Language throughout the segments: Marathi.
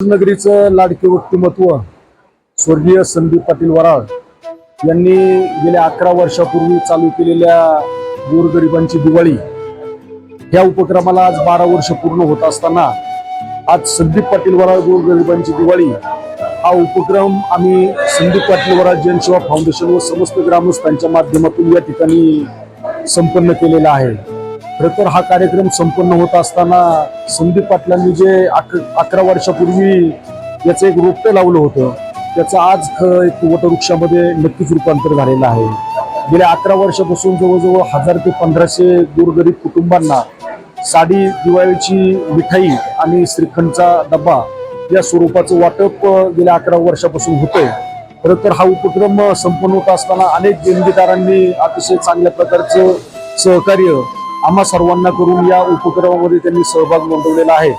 नगरीचं लाडके व्यक्तिमत्व स्वर्गीय संदीप पाटील वराळ यांनी गेल्या अकरा वर्षापूर्वी चालू केलेल्या गोरगरिबांची दिवाळी ह्या उपक्रमाला आज बारा वर्ष पूर्ण होत असताना आज संदीप पाटील वराळ गोरगरिबांची दिवाळी हा उपक्रम आम्ही संदीप पाटील वराळ जनसेवा फाउंडेशन व समस्त ग्रामस्थांच्या माध्यमातून या ठिकाणी संपन्न केलेला आहे. खरं तर हा कार्यक्रम संपन्न होत असताना संदीप पाटलांनी जे अक अकरा वर्षापूर्वी याचं एक रोपटं लावलं होतं त्याचं आज एक वटवृक्षामध्ये नक्कीच रूपांतर झालेलं आहे. गेल्या अकरा वर्षापासून जवळजवळ हजार ते पंधराशे गोरगरीब कुटुंबांना साडी दिवाळीची मिठाई आणि श्रीखंडचा डब्बा या स्वरूपाचं वाटप गेल्या अकरा वर्षापासून होतंय. खरं तर हा उपक्रम संपन्न होत असताना अनेक देणगीदारांनी अतिशय चांगल्या प्रकारचं सहकार्य आम्हा सर्वांना करून या उपक्रमामध्ये त्यांनी सहभाग नोंदवलेला आहे.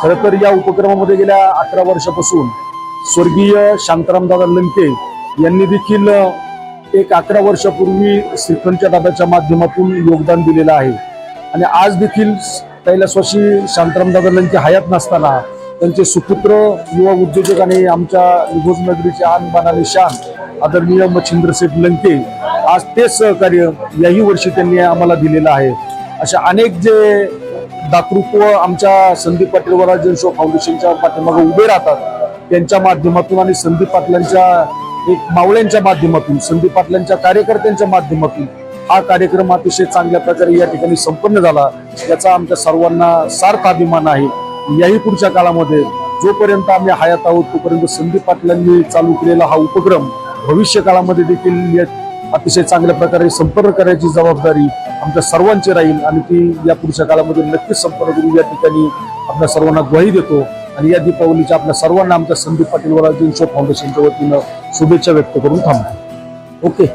खरं तर या उपक्रमामध्ये गेल्या अकरा वर्षापासून स्वर्गीय शांतारामदादा लंके यांनी देखील एक अकरा वर्षापूर्वी श्रीखंडच्या दादाच्या माध्यमातून योगदान दिलेलं आहे. आणि आज देखील कैलासवाशी शांतारामदादा लंके हयात नसताना त्यांचे सुपुत्र युवा उद्योजक आणि आमच्या निघोजनगरीचे आन बानाने शान आदरणीय मच्छिंद्रसेठ लंके आज ते सहकार्य याही वर्षी त्यांनी आम्हाला दिलेलं आहे. अशा अनेक जे दातृत्व आमच्या संदीप पाटील वराज जनशो फाउंडेशनच्या पाठीमागे उभे राहतात त्यांच्या माध्यमातून आणि संदीप पाटलांच्या एक मावळ्यांच्या माध्यमातून संदीप पाटलांच्या कार्यकर्त्यांच्या माध्यमातून हा कार्यक्रम अतिशय चांगल्या प्रकारे या ठिकाणी संपन्न झाला. याचा आमच्या सर्वांना सार्थ अभिमान आहे. याही पुढच्या काळामध्ये जोपर्यंत आम्ही हयात आहोत तोपर्यंत संदीप पाटलांनी चालू केलेला हा उपक्रम भविष्य काळामध्ये देखील या अतिशय चांगल्या प्रकारे संपर्क करायची जबाबदारी आमच्या सर्वांची राहील आणि ती या पुढच्या काळामध्ये नक्कीच संपर्क करून या ठिकाणी आपल्या सर्वांना ग्वाही देतो. आणि या दीपावलीच्या आपल्या सर्वांना आमच्या संदीप पाटील वराज शो फाउंडेशनच्या वतीनं शुभेच्छा व्यक्त करून थांबतो. ओके.